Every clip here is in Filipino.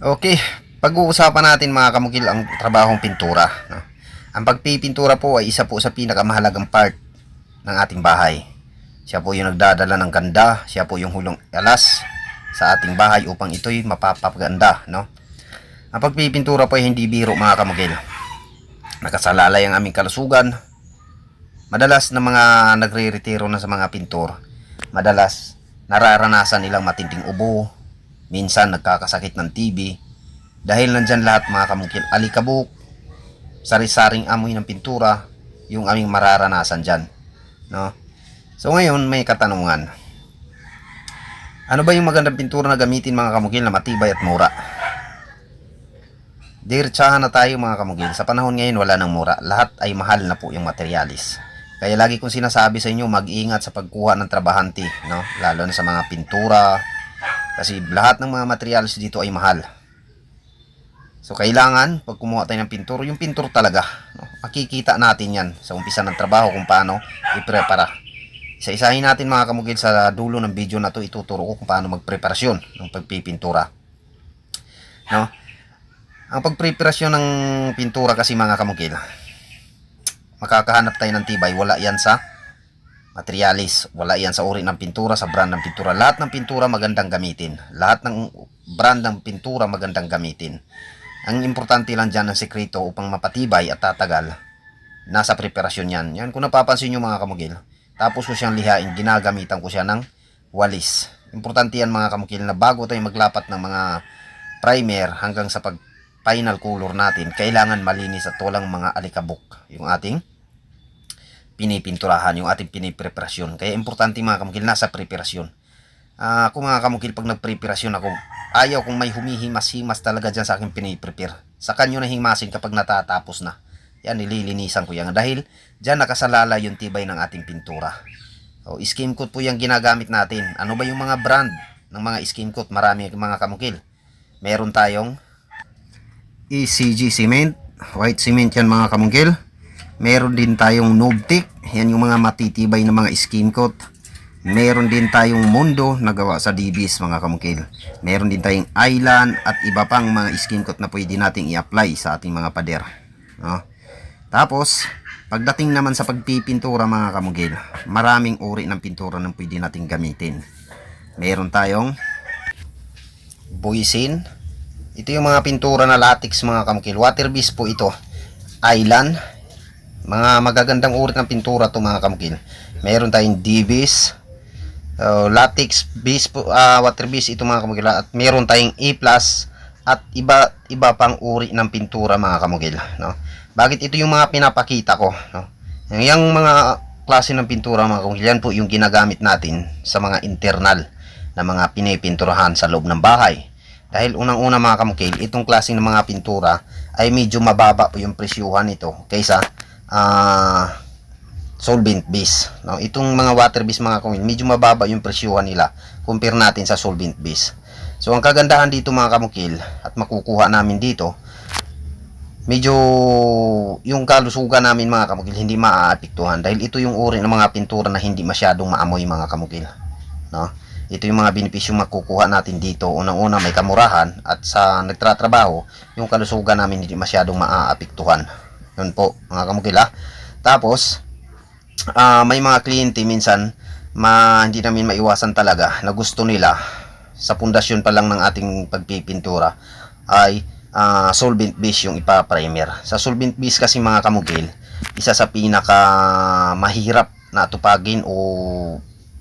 Okay, pag-uusapan natin mga kamukil ang trabahong pintura. No? Ang pagpipintura po ay isa po sa pinakamahalagang part ng ating bahay. Siya po yung nagdadala ng ganda, siya po yung hulong alas sa ating bahay upang ito'y mapapaganda. No? Ang pagpipintura po ay hindi biro mga kamukil. Nakasalalay ang aming kalusugan. Madalas na mga nagre-retiro na sa mga pintor, madalas nararanasan nilang matinding ubo, minsan nagkakasakit ng TB, dahil nandyan lahat mga kamungkil, alikabok, sari-saring amoy ng pintura, yung aming mararanasan dyan. No? So ngayon, may katanungan. Ano ba yung magandang pintura na gamitin mga kamungkil na matibay at mura? Diretsahan na tayo mga kamugil. Sa panahon ngayon wala nang mura. Lahat ay mahal na po yung materialis. Kaya lagi kong sinasabi sa inyo mag-ingat sa pagkuha ng trabahante, no? Lalo na sa mga pintura. Kasi lahat ng mga materialis dito ay mahal. So kailangan pag kumuha tayo ng pintura, yung pintura talaga, no? Makikita natin 'yan sa umpisa ng trabaho kung paano i-prepara. Isa-isahin natin mga kamugil sa dulo ng video na to ituturo ko kung paano magpreparasyon ng pagpipintura. No? Ang pagpreparasyon ng pintura kasi mga kamukil, makakahanap tayo ng tibay, wala yan sa materialis, wala yan sa uri ng pintura, sa brand ng pintura. Lahat ng pintura magandang gamitin. Lahat ng brand ng pintura magandang gamitin. Ang importante lang dyan ang sekreto upang mapatibay at tatagal. Nasa preparasyon yan. Yan kung napapansin nyo mga kamukil. Tapos ko siyang lihain, ginagamitan ko siya ng walis. Importante yan mga kamukil na bago tayo maglapat ng mga primer hanggang sa pag final color natin, kailangan malinis at walang mga alikabok yung ating pinipinturahan, yung ating pinipreparasyon. Kaya importante mga kamukil, nasa preparasyon. Ah, ako mga kamukil, pag nagpreparasyon ako, ayaw kung may humihimas-himas talaga dyan sa aking piniprepare. Sa kanyo na himasin kapag natatapos na. Yan, nililinisan ko yan. Dahil dyan nakasalala yung tibay ng ating pintura. O, skim coat po yung ginagamit natin. Ano ba yung mga brand ng mga skim coat? Marami mga kamukil. Meron tayong ECG cement, white cement yan mga kamungkil. Meron din tayong Novtic, yan yung mga matitibay na mga skin coat. Meron din tayong Mundo na gawa sa DBs mga kamungkil. Meron din tayong Island at iba pang mga skin coat na pwede nating i-apply sa ating mga pader. No? Tapos, pagdating naman sa pagpipintura mga kamungkil, maraming uri ng pintura na pwede nating gamitin. Meron tayong buisin, ito yung mga pintura na latex mga kamukil. Water base po ito. Island. Mga magagandang uri ng pintura to mga kamukil. Meron tayong D-base. Uh, latex base ah, water base ito mga kamukil. At meron tayong A+. At iba, iba pang uri ng pintura mga kamukil. No? Bakit ito yung mga pinapakita ko? No? Yung mga klase ng pintura mga kamukil. Yan po yung ginagamit natin sa mga internal na mga pinipinturahan sa loob ng bahay. Dahil unang-una mga kamukil, itong klaseng ng mga pintura ay medyo mababa po yung presyuhan nito kaysa ah, solvent base. No? Itong mga water base mga kamukil, medyo mababa yung presyuhan nila compare natin sa solvent base. So ang kagandahan dito mga kamukil at makukuha namin dito, medyo yung kalusugan namin mga kamukil hindi maaapektuhan dahil ito yung uri ng mga pintura na hindi masyadong maamoy mga kamukil. No? ito yung mga benepisyo makukuha natin dito. Unang-una may kamurahan at sa nagtratrabaho, yung kalusugan namin hindi masyadong maaapektuhan. Yun po, mga kamukila. Tapos, ah, may mga kliyente minsan ma, hindi namin maiwasan talaga na gusto nila sa pundasyon pa lang ng ating pagpipintura ay ah, solvent base yung ipa-primer. Sa solvent base kasi mga kamugil, isa sa pinaka mahirap na tupagin o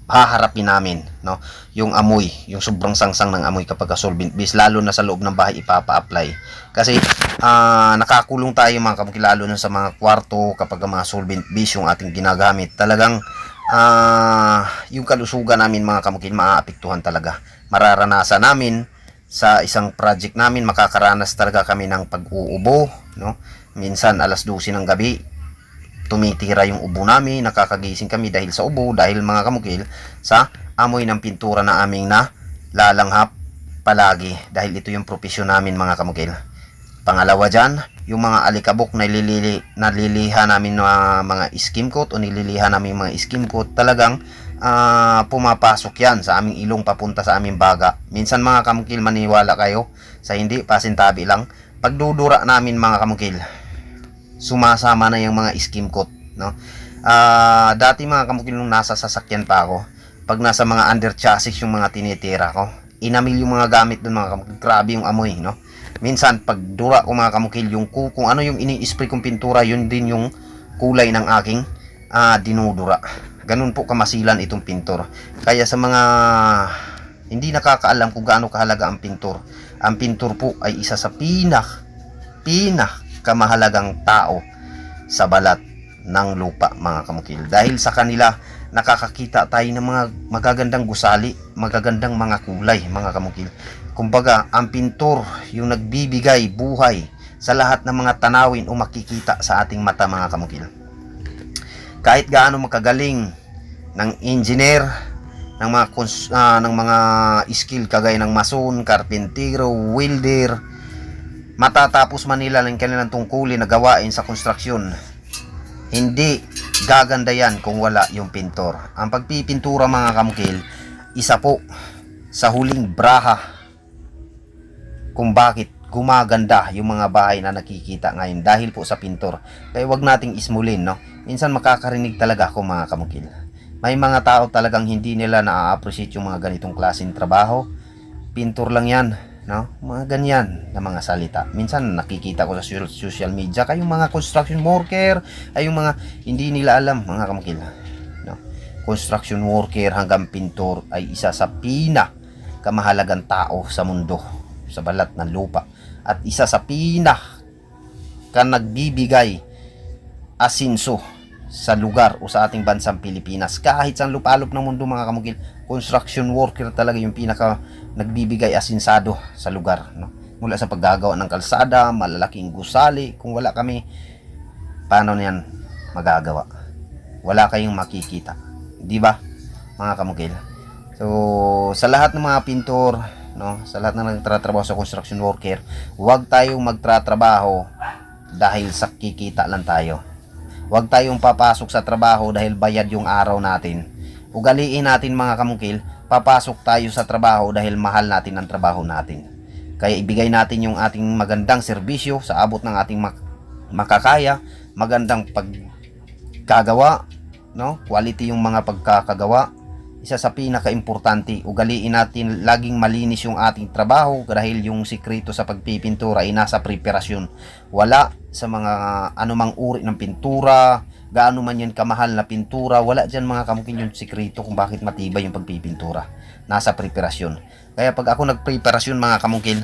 haharapin namin no yung amoy yung sobrang sangsang ng amoy kapag solvent base lalo na sa loob ng bahay ipapa-apply kasi ah, nakakulong tayo mga kamukil lalo na sa mga kwarto kapag mga solvent base yung ating ginagamit. Talagang ah, yung kalusugan namin mga kamukil maaapektuhan talaga. Mararanasan namin sa isang project namin makakaranas talaga kami ng pag-uubo no? Minsan alas 12 ng gabi tumitira yung ubo namin, nakakagising kami dahil sa ubo, dahil mga kamukil, sa amoy ng pintura na aming na lalanghap palagi. Dahil ito yung profesyon namin mga kamukil. Pangalawa dyan, yung mga alikabok na nilili, naliliha namin na mga skim coat o nililiha namin mga skim coat, talagang ah, pumapasok yan sa aming ilong papunta sa aming baga. Minsan mga kamukil maniwala kayo sa hindi pasintabi lang. Pagdudura namin mga kamukil, sumasama na yung mga skim coat, no? Ah, dati mga kamukil nung nasa sasakyan pa ako, pag nasa mga under chassis yung mga tinitira ko, inamil yung mga gamit doon mga kamukil, grabe yung amoy, no? Minsan pag dura ko mga kamukil, yung ku- kung ano yung ini-spray kong pintura, yun din yung kulay ng aking ah, dinudura. Ganun po kamasilan itong pintor. Kaya sa mga hindi nakakaalam kung gaano kahalaga ang pintor, ang pintor po ay isa sa pinak pinak kamahalagang tao sa balat ng lupa mga kamukil. Dahil sa kanila nakakakita tayo ng mga magagandang gusali, magagandang mga kulay mga kamukil. Kumbaga, ang pintor yung nagbibigay buhay sa lahat ng mga tanawin o makikita sa ating mata mga kamukil. Kahit gaano makagaling ng engineer ng mga ah, ng mga skill kagaya ng mason, karpentero, welder matatapos man nila ng kanilang tungkulin na gawain sa konstruksyon hindi gaganda yan kung wala yung pintor. Ang pagpipintura mga kamukil isa po sa huling braha kung bakit gumaganda yung mga bahay na nakikita ngayon dahil po sa pintor. Kaya wag nating ismulin, no? Minsan makakarinig talaga ako mga kamukil. May mga tao talagang hindi nila na-appreciate yung mga ganitong klaseng trabaho. Pintor lang yan, no? Mga ganyan na mga salita. Minsan nakikita ko sa social- media kayong mga construction worker, ay yung mga hindi nila alam mga kamukil. No? Construction worker hanggang pintor ay isa sa pina kamahalagang tao sa mundo sa balat ng lupa. At isa sa pinak ka nagbibigay asinso sa lugar o sa ating bansang Pilipinas. Kahit sa lupalop ng mundo mga kamukil construction worker talaga yung pinaka nagbibigay asinsado sa lugar no? mula sa paggagawa ng kalsada malalaking gusali kung wala kami paano niyan magagawa? Wala kayong makikita. Di ba mga kamukil so sa lahat ng mga pintor no? Sa lahat ng nagtatrabaho sa construction worker huwag tayong magtratrabaho dahil sa kikita lang tayo. Huwag tayong papasok sa trabaho dahil bayad yung araw natin. Ugaliin natin mga kamukil papasok tayo sa trabaho dahil mahal natin ang trabaho natin. Kaya ibigay natin yung ating magandang serbisyo sa abot ng ating mak- makakaya magandang pagkagawa no? Quality yung mga pagkakagawa isa sa pinaka-importante, ugaliin natin laging malinis yung ating trabaho dahil yung sikreto sa pagpipintura ay nasa preparasyon. Wala sa mga anumang uri ng pintura, gaano man yan kamahal na pintura, wala dyan mga kamukil yung sikreto kung bakit matibay yung pagpipintura. Nasa preparasyon. Kaya pag ako nagpreparasyon mga kamukil,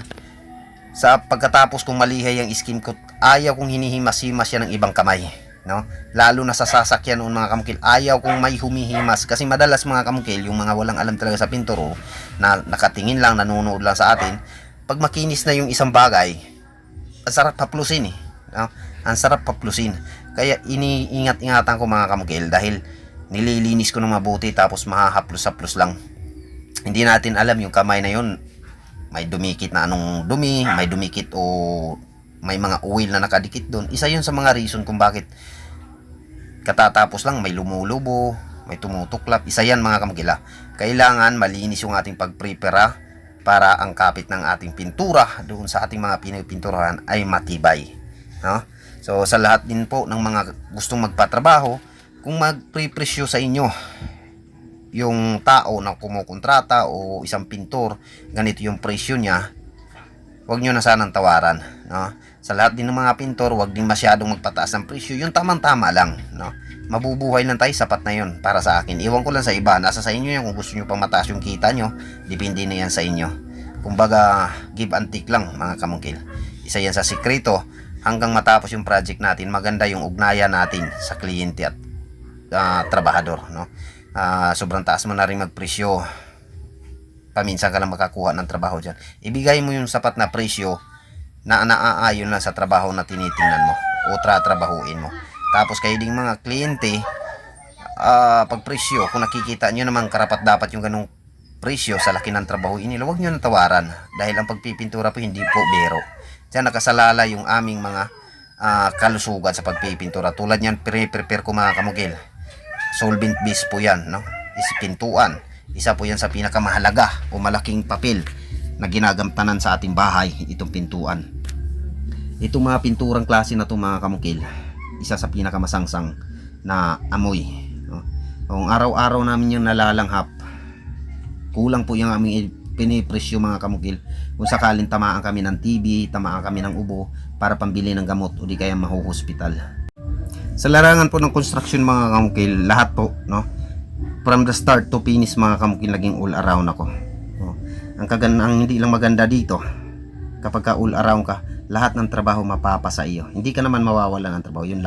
sa pagkatapos kong malihay ang skin ko, ayaw kong hinihimas-himas yan ng ibang kamay no? Lalo na sa sasakyan noon mga kamukil, ayaw kung may humihimas kasi madalas mga kamukil, yung mga walang alam talaga sa pinturo na nakatingin lang, nanonood lang sa atin, pag makinis na yung isang bagay, ang sarap haplusin eh. No? Ang sarap haplusin. Kaya iniingat-ingatan ko mga kamukil dahil nililinis ko ng mabuti tapos mahahaplos-haplos lang. Hindi natin alam yung kamay na yun, may dumikit na anong dumi, may dumikit o may mga oil na nakadikit doon. Isa yun sa mga reason kung bakit katatapos lang may lumulubo, may tumutuklap. Isa yan mga kamagila. Kailangan malinis yung ating pagprepara para ang kapit ng ating pintura doon sa ating mga pinipinturahan ay matibay. No? So sa lahat din po ng mga gustong magpatrabaho, kung magprepresyo sa inyo yung tao na kumukontrata o isang pintor, ganito yung presyo niya, huwag nyo na sanang tawaran. No? Sa lahat din ng mga pintor, huwag din masyadong magpataas ng presyo. Yung tamang-tama lang. No? Mabubuhay lang tayo, sapat na yun para sa akin. Iwan ko lang sa iba. Nasa sa inyo yan kung gusto nyo pang mataas yung kita nyo. Depende na yan sa inyo. Kumbaga, give and take lang mga kamungkil. Isa yan sa sikreto. Hanggang matapos yung project natin, maganda yung ugnayan natin sa kliyente at ah, trabahador. No? Ah, sobrang taas mo na rin magpresyo paminsan ka lang makakuha ng trabaho dyan. Ibigay mo yung sapat na presyo na naaayon lang sa trabaho na tinitingnan mo o tratrabahuin mo. Tapos kayo ding mga kliyente, ah pag presyo, kung nakikita nyo naman karapat dapat yung ganong presyo sa laki ng trabaho nila, huwag nyo nang tawaran dahil ang pagpipintura po hindi po bero. Diyan nakasalala yung aming mga ah, kalusugan sa pagpipintura. Tulad yan, pre-prepare ko mga kamugil. Solvent base po yan, no? is pintuan. Isa po yan sa pinakamahalaga o malaking papel na ginagamtanan sa ating bahay, itong pintuan. Itong mga pinturang klase na to mga kamukil, isa sa pinakamasangsang na amoy. No? Kung araw-araw namin yung nalalanghap, kulang po yung aming pinipresyo mga kamukil kung sakaling tamaan kami ng TB, tamaan kami ng ubo para pambili ng gamot o di kaya mahuhospital. Sa larangan po ng construction mga kamukil, lahat po, no? From the start to finish mga kamukil, naging all around ako. No? Ang kagan hindi lang maganda dito, kapag ka all around ka, lahat ng trabaho mapapa sa iyo. Hindi ka naman mawawala ng trabaho, yun lang.